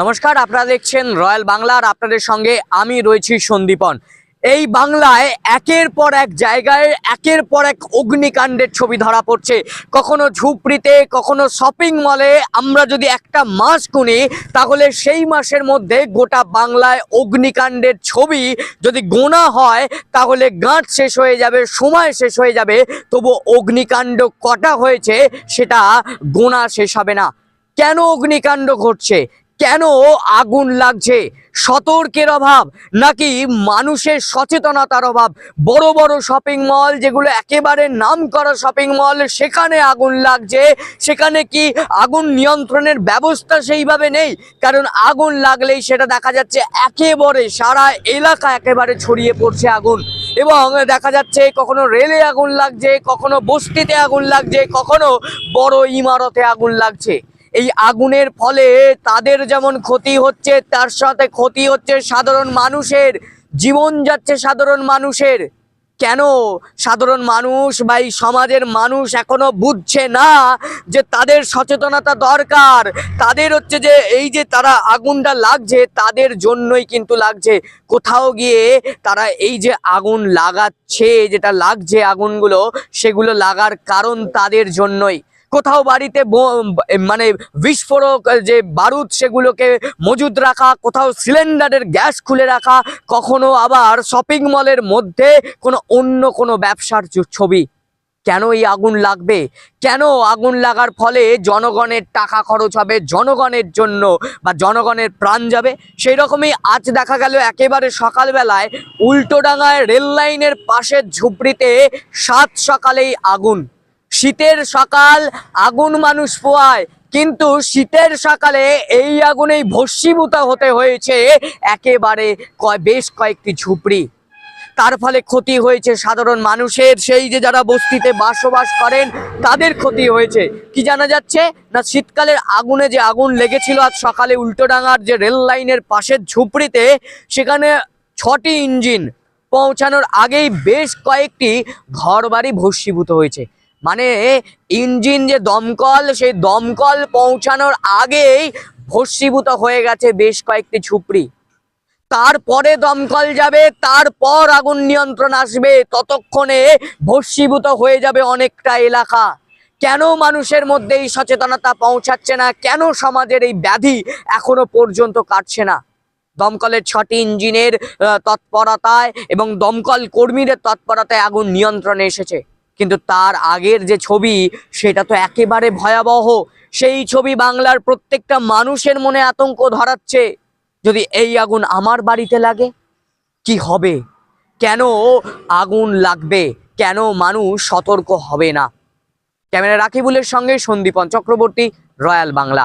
নমস্কার, আপনারা দেখছেন রয়্যাল বাংলার আপনাদের সঙ্গে আমি রয়েছি সন্দীপন। এই বাংলায় একের পর এক জায়গায়, একের পর এক অগ্নিকাণ্ডের ছবি ধরা পড়ছে। কখনো ঝুপড়িতে, কখনো শপিং মলে আমরা যদি একটা মাস গুনি, তাহলে সেই মাসের মধ্যে গোটা বাংলায় অগ্নিকাণ্ডের ছবি যদি গোনা হয়, তাহলে গাঁট শেষ হয়ে যাবে, সময় শেষ হয়ে যাবে। তবু অগ্নিকাণ্ড কটা হয়েছে, সেটা গোনা শেষ হবে না। কেন অগ্নিকাণ্ড ঘটছে? কেন আগুন লাগছে? সতর্কের অভাব নাকি মানুষের সচেতনতার অভাব? বড় বড় শপিং মল যেগুলো একেবারে নাম করা শপিং মল সেখানে আগুন লাগছে। সেখানে কি আগুন নিয়ন্ত্রণের ব্যবস্থা সেইভাবে নেই? কারণ আগুন লাগলেই সেটা দেখা যাচ্ছে একেবারে সারা এলাকা একেবারে ছড়িয়ে পড়ছে আগুন। এবং দেখা যাচ্ছে কখনো রেলে আগুন লাগছে, কখনো বস্তিতে আগুন লাগছে, কখনো বড় ইমারতে আগুন লাগছে। এই আগুনের ফলে তাদের যেমন ক্ষতি হচ্ছে, তার সাথে ক্ষতি হচ্ছে সাধারণ মানুষের, জীবন যাচ্ছে সাধারণ মানুষের। কেন সাধারণ মানুষ বা এই সমাজের মানুষ এখনও বুঝছে না যে তাদের সচেতনতা দরকার? তাদের হচ্ছে যে এই যে তারা আগুনটা লাগছে, তাদের জন্যই কিন্তু লাগছে। কোথাও গিয়ে তারা এই যে আগুন লাগাচ্ছে, যেটা লাগছে আগুনগুলো, সেগুলো লাগার কারণ তাদের জন্যই। কোথাও বাড়িতে মানে বিস্ফোরক যে বারুদ সেগুলোকে মজুদ রাখা, কোথাও সিলিন্ডারের গ্যাস খুলে রাখা, কখনো আবার শপিং মলের মধ্যে কোনো অন্য কোনো ব্যবসার ছবি। কেন এই আগুন লাগবে? কেন আগুন লাগার ফলে জনগণের টাকা খরচ হবে, জনগণের জন্য বা জনগণের প্রাণ যাবে? সেই রকমই আজ দেখা গেল একেবারে সকালবেলায় উল্টোডাঙায় রেল লাইনের পাশের ঝুপড়িতে সাত সকালেই আগুন। শীতের সকাল আগুন মানুষ পোয়ায়। কিন্তু শীতের সকালে এই আগুনেই ভস্মীভূত হতে হয়েছে একেবারে কয় বেশ কয়েকটি ঝুপড়ি। তার ফলে ক্ষতি হয়েছে সাধারণ মানুষের। সেই যে যারা বস্তিতে বসবাস করেন, তাদের ক্ষতি হয়েছে। কি জানা যাচ্ছে? না, শীতকালের আগুনে যে আগুন লেগেছিল আজ সকালে উল্টোডাঙার যে রেল লাইনের পাশের ঝুপড়িতে, সেখানে ছটি ইঞ্জিন পৌঁছানোর আগেই বেশ কয়েকটি ঘরবাড়ি ভস্মীভূত হয়েছে। মানে ইঞ্জিন যে দমকল, সেই দমকল পৌঁছানোর আগেই ভস্মীভূত হয়ে গেছে বেশ কয়েকটি ঝুপড়ি। তারপরে দমকল যাবে, তারপর আগুন নিয়ন্ত্রণ আসবে, ততক্ষণে ভস্মীভূত হয়ে যাবে অনেকটা এলাকা। কেন মানুষের মধ্যে এই সচেতনতা পৌঁছাচ্ছে না? কেন সমাজের এই ব্যাধি এখনও পর্যন্ত কাটছে না? দমকলের ছটি ইঞ্জিনের তৎপরতায় এবং দমকল কর্মীদের তৎপরতায় আগুন নিয়ন্ত্রণে এসেছে। কিন্তু তার আগের যে ছবি, সেটা তো একেবারে ভয়াবহ। সেই ছবি বাংলার প্রত্যেকটা মানুষের মনে আতঙ্ক ধরাচ্ছে। যদি এই আগুন আমার বাড়িতে লাগে, কি হবে? কেন আগুন লাগবে? কেন মানুষ সতর্ক হবে না? ক্যামেরা রাকিবুলের সঙ্গে সন্দীপন চক্রবর্তী, রয়্যাল বাংলা।